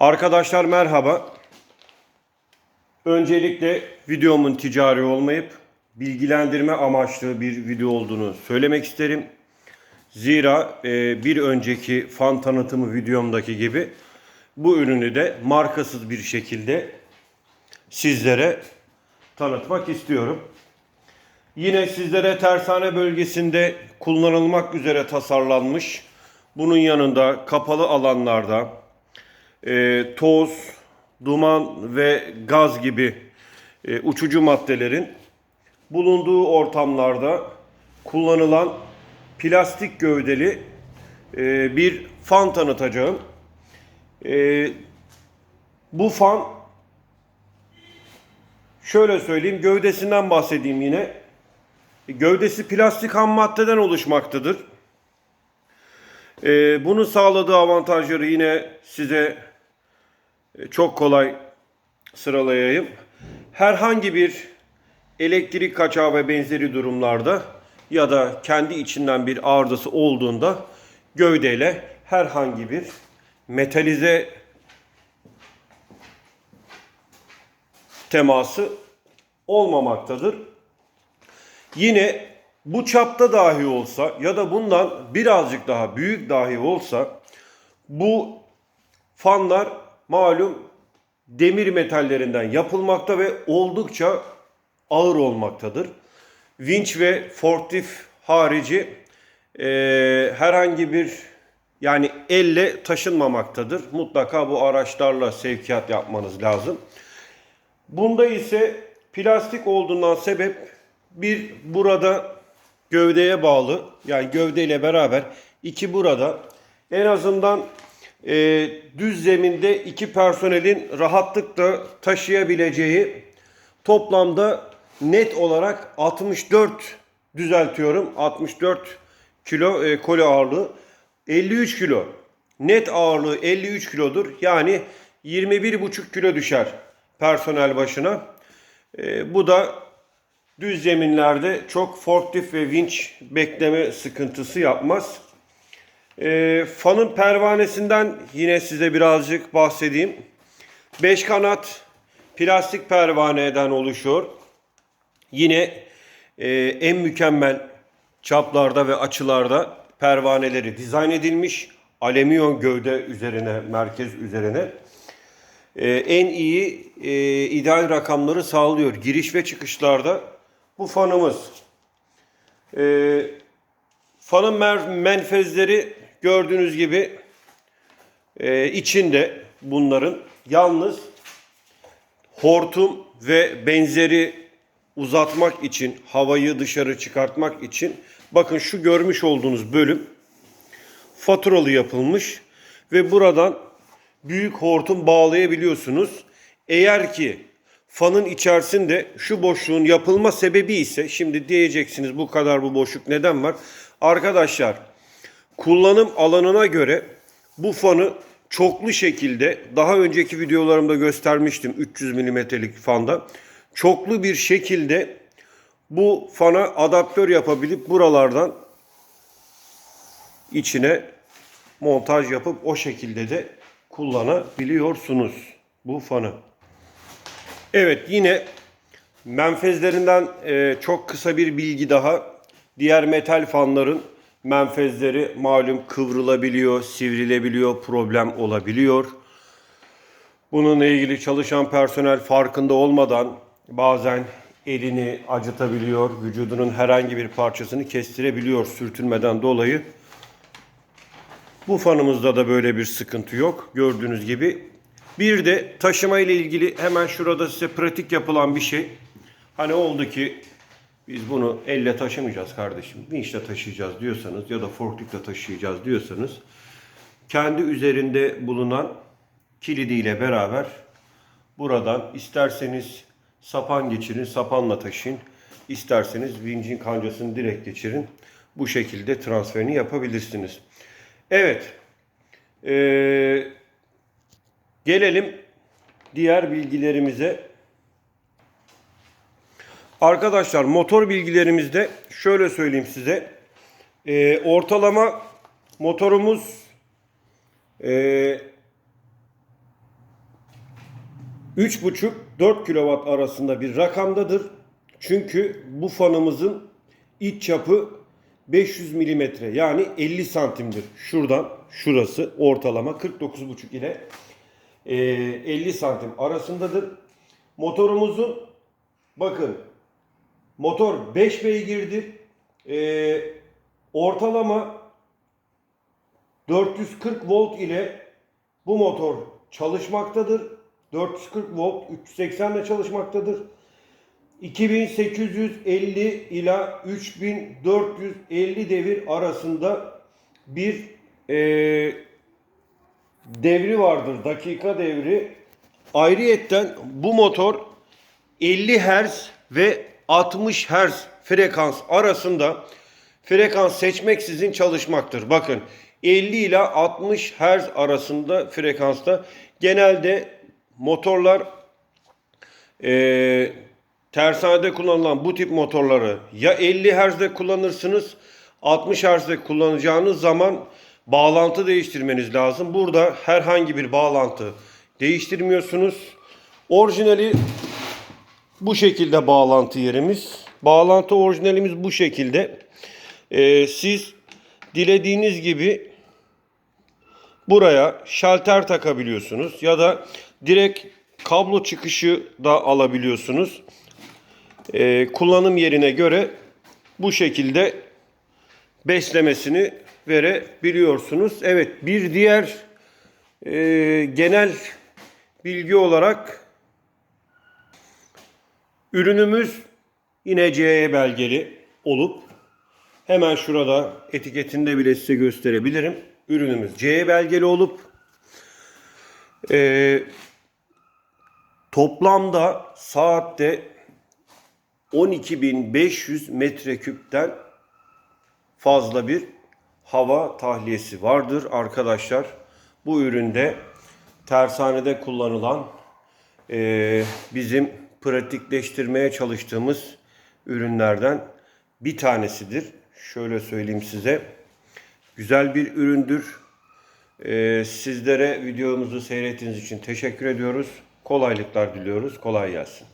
Arkadaşlar merhaba. Öncelikle videomun ticari olmayıp bilgilendirme amaçlı bir video olduğunu söylemek isterim. Zira e, bir önceki fan tanıtımı videomdaki gibi bu ürünü de markasız bir şekilde sizlere tanıtmak istiyorum. Yine sizlere tersane bölgesinde kullanılmak üzere tasarlanmış. Bunun yanında kapalı alanlarda e, toz, duman ve gaz gibi e, uçucu maddelerin bulunduğu ortamlarda kullanılan plastik gövdeli e, bir fan tanıtacağım. E, bu fan şöyle söyleyeyim gövdesinden bahsedeyim yine. Gövdesi plastik ham maddeden oluşmaktadır. Ee, bunun sağladığı avantajları yine size çok kolay sıralayayım. Herhangi bir elektrik kaçağı ve benzeri durumlarda ya da kendi içinden bir arızası olduğunda gövdeyle herhangi bir metalize teması olmamaktadır. Yine bu çapta dahi olsa ya da bundan birazcık daha büyük dahi olsa bu fanlar malum demir metallerinden yapılmakta ve oldukça ağır olmaktadır. Vinç ve forklift harici e, herhangi bir yani elle taşınmamaktadır. Mutlaka bu araçlarla sevkiyat yapmanız lazım. Bunda ise plastik olduğundan sebep bir burada gövdeye bağlı yani gövdeyle beraber iki burada en azından e, düz zeminde iki personelin rahatlıkla taşıyabileceği toplamda net olarak 64 düzeltiyorum 64 kilo e, koli ağırlığı 53 kilo net ağırlığı 53 kilodur yani 21,5 kilo düşer personel başına. E, bu da düz zeminlerde çok forklift ve vinç bekleme sıkıntısı yapmaz. E, fanın pervanesinden yine size birazcık bahsedeyim. 5 kanat plastik pervaneden oluşuyor. Yine e, en mükemmel çaplarda ve açılarda pervaneleri dizayn edilmiş. Alüminyum gövde üzerine, merkez üzerine e, en iyi e, ideal rakamları sağlıyor. Giriş ve çıkışlarda bu fanımız. E, fanın menfezleri gördüğünüz gibi e, içinde bunların yalnız hortum ve benzeri uzatmak için, havayı dışarı çıkartmak için bakın şu görmüş olduğunuz bölüm faturalı yapılmış ve buradan büyük hortum bağlayabiliyorsunuz. Eğer ki fanın içerisinde şu boşluğun yapılma sebebi ise şimdi diyeceksiniz bu kadar bu boşluk neden var? Arkadaşlar kullanım alanına göre bu fanı çoklu şekilde daha önceki videolarımda göstermiştim 300 milimetrelik fanda. Çoklu bir şekilde bu fana adaptör yapabilip buralardan içine montaj yapıp o şekilde de kullanabiliyorsunuz bu fanı. Evet yine menfezlerinden e, çok kısa bir bilgi daha. Diğer metal fanların menfezleri malum kıvrılabiliyor, sivrilebiliyor, problem olabiliyor. Bununla ilgili çalışan personel farkında olmadan bazen elini acıtabiliyor, vücudunun herhangi bir parçasını kestirebiliyor sürtünmeden dolayı. Bu fanımızda da böyle bir sıkıntı yok. Gördüğünüz gibi. Bir de taşıma ile ilgili hemen şurada size pratik yapılan bir şey. Hani oldu ki biz bunu elle taşımayacağız kardeşim. Vinçle taşıyacağız diyorsanız ya da forkliftle taşıyacağız diyorsanız kendi üzerinde bulunan kilidiyle beraber buradan isterseniz sapan geçirin, sapanla taşıyın. İsterseniz vincin kancasını direkt geçirin. Bu şekilde transferini yapabilirsiniz. Evet. Ee, gelelim diğer bilgilerimize. Arkadaşlar motor bilgilerimizde şöyle söyleyeyim size. Ee, ortalama motorumuz e, 3,5-4 kW arasında bir rakamdadır. Çünkü bu fanımızın iç çapı 500 mm yani 50 santimdir. Şuradan şurası ortalama 49,5 ile e, 50 santim arasındadır. Motorumuzun bakın motor 5 beygirdir. E, ortalama 440 volt ile bu motor çalışmaktadır. 440 volt 380 ile çalışmaktadır. 2850 ila 3450 devir arasında bir e, devri vardır. Dakika devri. Ayrıyetten bu motor 50 Hz ve 60 Hz frekans arasında frekans seçmeksizin çalışmaktır. Bakın 50 ile 60 Hz arasında frekansta genelde motorlar e, tersanede kullanılan bu tip motorları ya 50 Hz'de kullanırsınız 60 Hz'de kullanacağınız zaman bağlantı değiştirmeniz lazım. Burada herhangi bir bağlantı değiştirmiyorsunuz. Orijinali bu şekilde bağlantı yerimiz. Bağlantı orijinalimiz bu şekilde. Ee, siz dilediğiniz gibi buraya şalter takabiliyorsunuz ya da direkt kablo çıkışı da alabiliyorsunuz. Ee, kullanım yerine göre bu şekilde beslemesini verebiliyorsunuz. Evet bir diğer e, genel bilgi olarak ürünümüz yine CE belgeli olup hemen şurada etiketinde bile size gösterebilirim. Ürünümüz CE belgeli olup e, toplamda saatte 12.500 metreküpten fazla bir hava tahliyesi vardır arkadaşlar. Bu üründe tersanede kullanılan e, bizim pratikleştirmeye çalıştığımız ürünlerden bir tanesidir. Şöyle söyleyeyim size. Güzel bir üründür. E, sizlere videomuzu seyrettiğiniz için teşekkür ediyoruz. Kolaylıklar diliyoruz. Kolay gelsin.